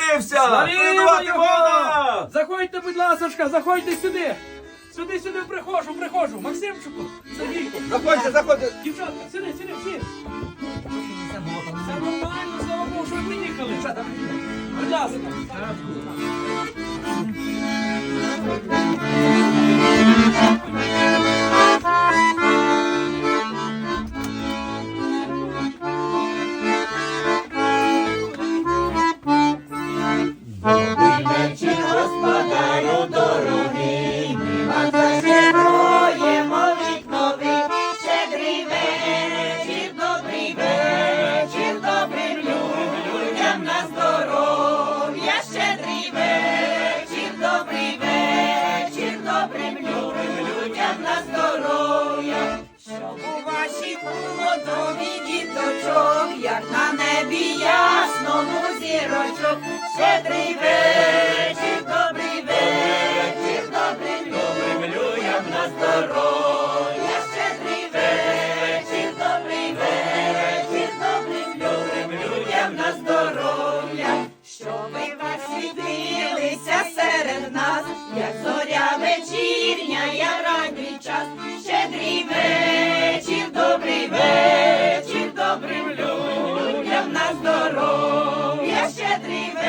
народився! Славімо Бога! Заходьте, будь ласка, заходьте сюди. Сюди, сюди, приходжу, приходжу. Максимчику, Сергійку. Заходьте, заходьте. Дівчатка, сюди, сюди, всі. Все нормально, слава Богу, що ви приїхали. Будь ласка. Господарю людям на здоров'я. Щедрий вечір, добрий вечір, добрим людям на здоров'я. Щоб у вашій плодові діточок, як на небі ясному зірочок, щедрий вечір, добрий вечір, добрим добрим людям на здоров'я, Dream